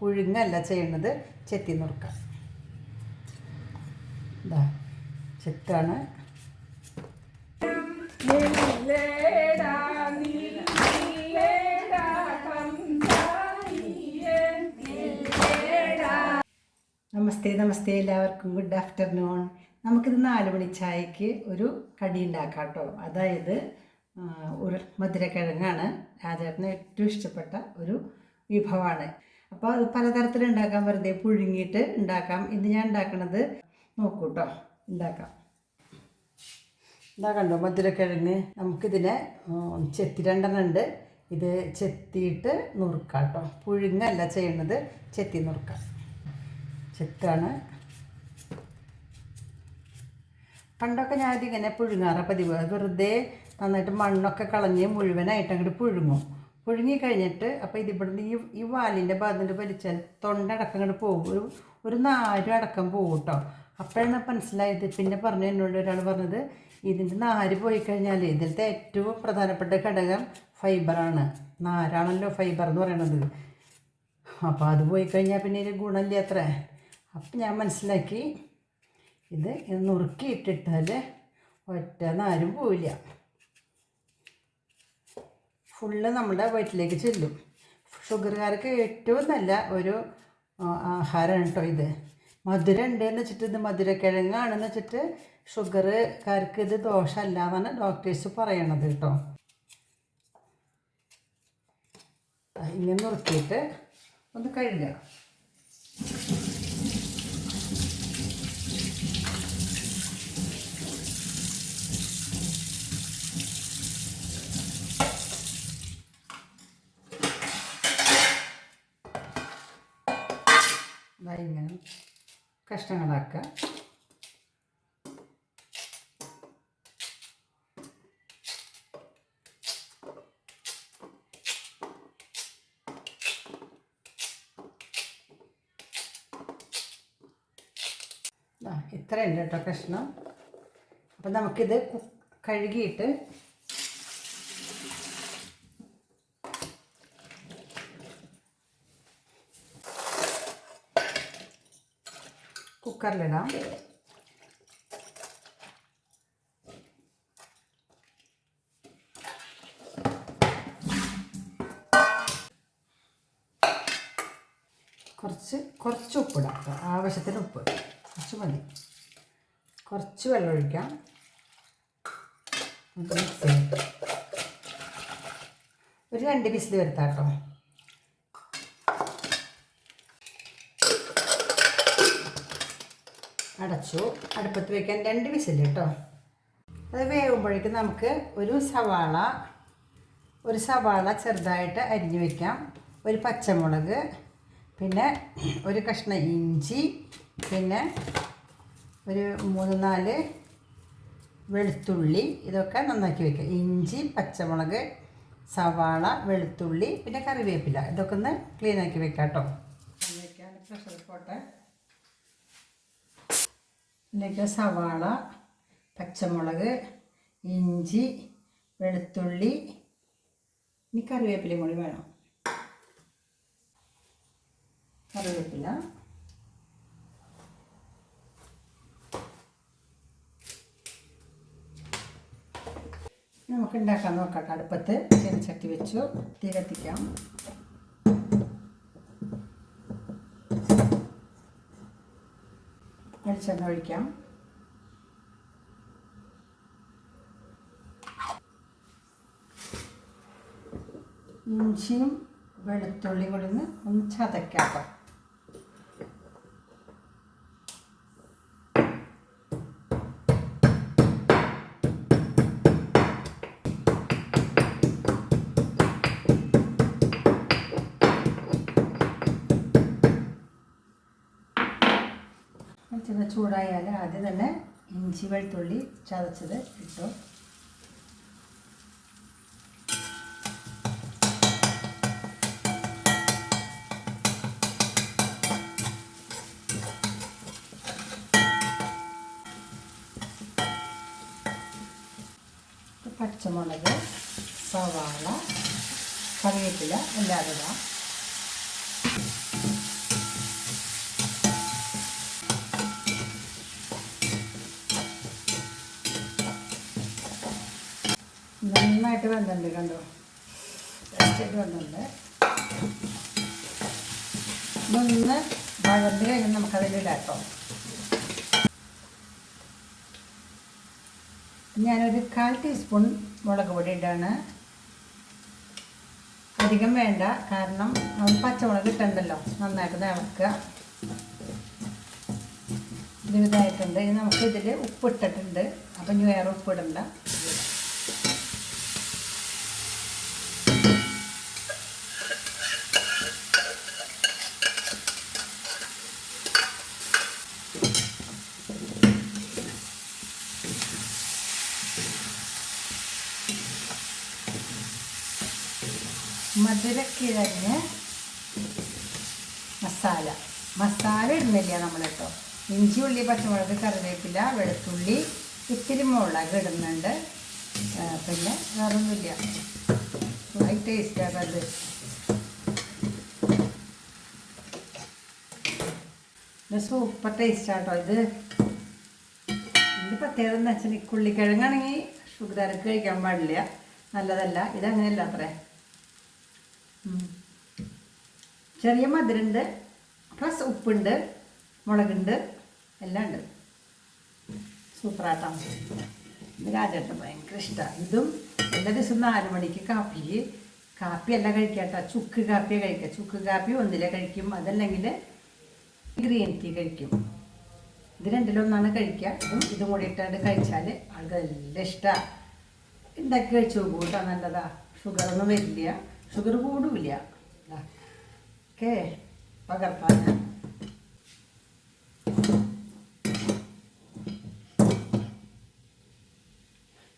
പുഴുങ്ങല്ല ചെയ്യുന്നത് ചെത്തി നുറുക്കാം. ഇതാ ചെത്താണ്. നമസ്തേ നമസ്തേ എല്ലാവർക്കും. ഗുഡ് ആഫ്റ്റർനൂൺ നമുക്കിത് നാല് മണി ചായക്ക് ഒരു കടി ഉണ്ടാക്കാം കേട്ടോ. അതായത് ഒരു മധുരക്കിഴങ്ങാണ്. രാജേട്ടന് ഏറ്റവും ഇഷ്ടപ്പെട്ട ഒരു വിഭവമാണ്. അപ്പോൾ അത് പലതരത്തിൽ ഉണ്ടാക്കാം. വെറുതെ പുഴുങ്ങിയിട്ട് ഉണ്ടാക്കാം. ഇന്ന് ഞാൻ ഉണ്ടാക്കണത് നോക്കൂട്ടോ ഉണ്ടാക്കാം. ഇതാ കണ്ടോ മധുരക്കിഴങ്ങ്. നമുക്കിതിനെ ചെത്തി രണ്ടെണ്ണം ഉണ്ട്. ഇത് ചെത്തിയിട്ട് നുറുക്കാം കേട്ടോ പുഴുങ്ങല്ല ചെയ്യണത് ചെത്തി നുറുക്കാം. ചെത്താണ്. പണ്ടൊക്കെ ഞാനിതിങ്ങനെ പുഴുങ്ങാറ പതിവ്. വെറുതെ നന്നായിട്ട് മണ്ണൊക്കെ കളഞ്ഞ് മുഴുവനായിട്ട് അങ്ങോട്ട് പുഴുങ്ങും. പുഴുങ്ങി കഴിഞ്ഞിട്ട് അപ്പോൾ ഇതിവിടുന്ന് ഈ ഈ വാലിന്റെ ഭാഗത്തിന്റെ വലിച്ചാൽ തൊണ്ടടക്കം ഇങ്ങോട്ട് പോകും. ഒരു ഒരു നാരും അടക്കം പോകും കേട്ടോ അപ്പോഴാണ് മനസ്സിലായത്. പിന്നെ പറഞ്ഞു എന്നോട് ഒരാൾ പറഞ്ഞത് ഇതിന്റെ നാര് പോയി കഴിഞ്ഞാൽ ഇതിലത്തെ ഏറ്റവും പ്രധാനപ്പെട്ട ഘടകം ഫൈബറാണ് നാരാണല്ലോ ഫൈബർ എന്ന് പറയണത്. അപ്പോൾ അത് പോയി കഴിഞ്ഞാൽ പിന്നെ ഇതിന് ഗുണമില്ല അത്ര. അപ്പം ഞാൻ മനസ്സിലാക്കി ഇത് നുറുക്കിയിട്ടിട്ടാൽ ഒറ്റ നാരും പോവില്ല. ഫുള്ള് നമ്മുടെ വയറ്റിലേക്ക് ചെല്ലും. ഷുഗറുകാർക്ക് ഏറ്റവും നല്ല ഒരു ആഹാരമാണ് കേട്ടോ ഇത്. മധുരം ഉണ്ടെന്ന് വെച്ചിട്ട് ഇത് മധുരക്കിഴങ്ങാണെന്ന് വെച്ചിട്ട് ഷുഗറുകാർക്ക് ഇത് ദോഷമല്ല എന്നാണ് ഡോക്ടേഴ്സ് പറയണത് കേട്ടോ ഇങ്ങനെ നിർത്തിയിട്ട് ഒന്ന് കഴുകുക ദാ ഇങ്ങനെ കഷ്ണങ്ങളാക്കുക. ഇത്രയുണ്ട് കേട്ടോ കഷ്ണം. അപ്പം നമുക്കിത് കഴുകിയിട്ട് കുക്കറിലിടാം. കുറച്ച് കുറച്ച് ഉപ്പിടാം. ആവശ്യത്തിന് ഉപ്പ്. കുറച്ച് മതി. കുറച്ച് വെള്ളം ഒഴിക്കാം. ഒരു രണ്ട് വിസിൽ വരുത്താം കേട്ടോ. അടച്ചു. അടുപ്പത്ത് വയ്ക്കാൻ രണ്ട് വിസിൽ കേട്ടോ അത് വേകുമ്പോഴേക്കും നമുക്ക് ഒരു സവാള ഒരു സവാള ചെറുതായിട്ട് അരിഞ്ഞു വയ്ക്കാം ഒരു പച്ചമുളക് പിന്നെ ഒരു കഷ്ണം ഇഞ്ചി പിന്നെ ഒരു മൂന്ന് നാല് വെളുത്തുള്ളി ഇതൊക്കെ നന്നാക്കി വെക്കുക ഇഞ്ചി പച്ചമുളക് സവാള വെളുത്തുള്ളി പിന്നെ കറിവേപ്പില. ഇതൊക്കെ ഒന്ന് ക്ലീനാക്കി വെക്കാം കേട്ടോ വെക്കാൻ പ്രഷർ പോട്ടെ. ഇതിലേക്ക് സവാള പച്ചമുളക് ഇഞ്ചി വെളുത്തുള്ളി ഇനി കറിവേപ്പിലയും കൂടി വേണം. കറിവേപ്പില. നമുക്ക് ഉണ്ടാക്കാൻ നോക്കാം അടുപ്പത്ത് ചെടിച്ചട്ടി വെച്ചു. തീ കത്തിക്കാം. വെളിച്ചെണ്ണ ഒഴിക്കാം ഇഞ്ചിയും വെളുത്തുള്ളിയും കൂടി ഒന്ന് ചതക്കാം വെളിച്ചെണ്ണ ചൂടായാൽ ആദ്യം തന്നെ ഇഞ്ചി വെളുത്തുള്ളി ചതച്ചത് ഇട്ടു. പച്ചമുളക് സവാള കറിവേപ്പില എല്ലാം ഇടാം നന്നായിട്ട് വന്നിട്ടുണ്ട് കണ്ടോ? ടേസ്റ്റായിട്ട് വന്നിട്ടുണ്ട്. ഇതൊന്ന് വഴന്ന് കഴിഞ്ഞ് നമുക്കതിലിടാട്ടോ ഞാനൊരു കാൽ ടീസ്പൂൺ മുളക് പൊടി ഇടാണ്. അധികം വേണ്ട കാരണം പച്ചമുളക് ഇട്ടുണ്ടല്ലോ നന്നായിട്ട് നിളക്കുക. ഇത് ഇതായിട്ടുണ്ട്. ഇനി നമുക്ക് ഇതിൽ ഉപ്പ് ഇട്ടിട്ടുണ്ട് അപ്പം ഇനി വേറെ ഉപ്പ് മധുരക്കിഴങ്ങ് മസാല. മസാല ഇടുന്നില്ല നമ്മൾ കേട്ടോ ഇഞ്ചി ഉള്ളി പച്ചമുളക് കറിവേപ്പില വെളുത്തുള്ളി ഇത്തിരി മുളക് ഇടുന്നുണ്ട്. പിന്നെ വേറൊന്നുമില്ല. ടേസ്റ്റ് അത്. ഇത് സൂപ്പർ ടേസ്റ്റാട്ടോ ഇത്. ഇത് പ്രത്യേകത എന്ന് വെച്ചാൽ ഈ കുള്ളിക്കിഴങ്ങാണെങ്കിൽ ഷുഗർക്ക് കഴിക്കാൻ പാടില്ല. നല്ലതല്ല. ഇതങ്ങനെയല്ല അത്രേ. ചെറിയ മധുരമുണ്ട് പ്ലസ് ഉപ്പുണ്ട് മുളകുണ്ട് എല്ലാം ഉണ്ട്. സൂപ്പറാട്ടോ. ഇത് രാജേട്ടൻ ഭയങ്കര ഇഷ്ടമാണ് ഇതും എല്ലാ ദിവസവും നാല് മണിക്ക് കാപ്പി. കാപ്പിയല്ല കഴിക്കാട്ടോ. ചുക്ക് കാപ്പിയെ കഴിക്കുക ചുക്ക് കാപ്പി ഒന്നിലെ കഴിക്കും. അതല്ലെങ്കിൽ ഗ്രീൻ ടീ കഴിക്കും. ഇത് രണ്ടിലൊന്നാണ് കഴിക്കുക ഇതും ഇതും കൂടി ഇട്ടാണ്ട് കഴിച്ചാൽ ആൾക്ക് നല്ല ഇഷ്ടമാണ് ഉണ്ടാക്കി കഴിച്ചു കേട്ടോ. നല്ലതാ. ഷുഗറൊന്നും വരില്ല. ഷുഗർ കൂടുമില്ല ഓക്കെ പകർത്താൻ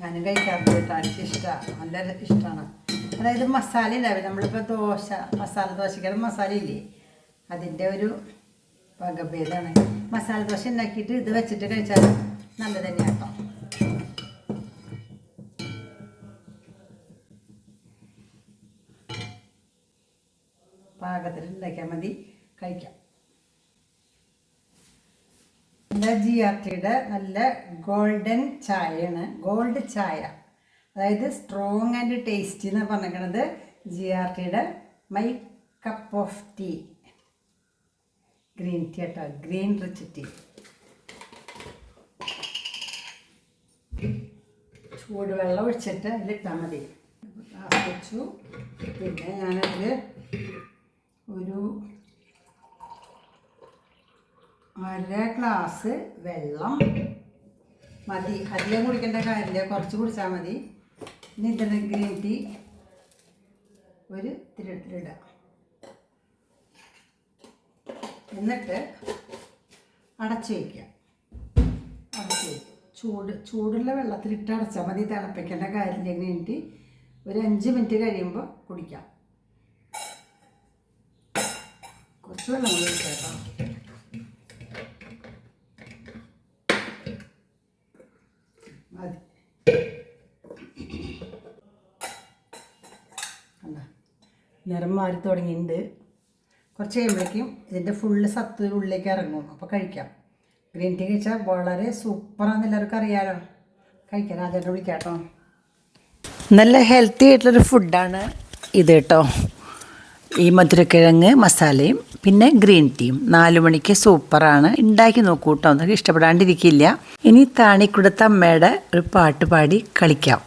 ഞാനും കഴിക്കാറുണ്ട് കേട്ടോ ഇഷ്ടമാണ് നല്ല ഇഷ്ടമാണ് അതായത് മസാല ഉണ്ടാവില്ല? നമ്മളിപ്പോൾ ദോശ മസാല ദോശയ്ക്ക് മസാല ഇല്ലേ? അതിന്റെ ഒരു വകഭേദമാണ്. മസാല ദോശ ഉണ്ടാക്കിയിട്ട് ഇത് വെച്ചിട്ട് കഴിച്ചാൽ നല്ല തന്നെയാണ് പാകത്തിൽ ഉണ്ടാക്കിയാൽ മതി. കഴിക്കാം. നല്ല ജി ആർ ടിയുടെ നല്ല ഗോൾഡൻ ചായയാണ്. ഗോൾഡ് ചായ. അതായത് സ്ട്രോങ് ആൻഡ് ടേസ്റ്റി എന്ന് പറഞ്ഞിരിക്കുന്നത് ജി ആർ ടിയുടെ my cup of tea green tea കേട്ടോ ഗ്രീൻ റിച്ച് ടീ ചൂടുവെള്ളം ഒഴിച്ചിട്ട് അതിലിട്ടാൽ മതി. വെച്ചു. പിന്നെ ഞാനതിൽ ഒരു അര ഗ്ലാസ് വെള്ളം. മതി. അധികം കുടിക്കേണ്ട കാര്യമില്ല. കുറച്ച് കുടിച്ചാൽ മതി. ഇനി ഇതിന്റെ ഗ്രീൻ ടീ ഒരു തിരിട്ടിലിടാം എന്നിട്ട് അടച്ചു വയ്ക്കുക അടച്ചു വയ്ക്കുക ചൂട് ചൂടുള്ള വെള്ളത്തിലിട്ട് അടച്ചാൽ മതി. തിളപ്പിക്കേണ്ട കാര്യമില്ല. ഗ്രീൻ ടീ ഒരു അഞ്ച് മിനിറ്റ് കഴിയുമ്പോൾ കുടിക്കാം. കുറച്ച് നമ്മൾ ചേർക്കാം മതി? നിറം മാറി തുടങ്ങിയിട്ടുണ്ട്. കുറച്ച് കഴിയുമ്പോഴേക്കും ഇതിന്റെ ഫുള്ള് സത്ത് ഉള്ളിലേക്ക് ഇറങ്ങും. അപ്പോൾ കഴിക്കാം. ഗ്രീൻ ടീ കഴിച്ചാൽ വളരെ സൂപ്പറാണെന്ന് എല്ലാവർക്കും അറിയാലോ. കഴിക്കാൻ ആദ്യമായിട്ട് വിളിക്കാം കേട്ടോ. നല്ല ഹെൽത്തി ആയിട്ടുള്ളൊരു ഫുഡാണ് ഇത് കേട്ടോ. ഈ മധുരക്കിഴങ്ങ് മസാലയും പിന്നെ ഗ്രീൻ ടീയും. നാലു മണിക്ക് സൂപ്പറാണ്. ഉണ്ടാക്കി നോക്കൂ കേട്ടോ. നിങ്ങൾക്ക് ഇഷ്ടപ്പെടാണ്ടിരിക്കില്ല. ഇനി താണിക്കുടത്തമ്മയുടെ ഒരു പാട്ട് പാടി കളിക്കാം.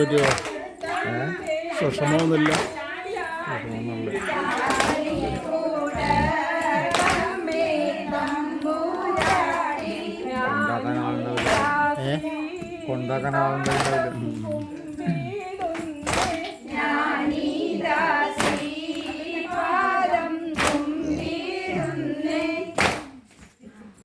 പറ്റിയോ സുഷമൊന്നുമില്ല കൂടമേ തമ്പുരാടി കൊണ്ടാക്കാൻ ആളുണ്ടാവില്ല. ഏ? കൊണ്ടാക്കാൻ ആളുണ്ടാവില്ല.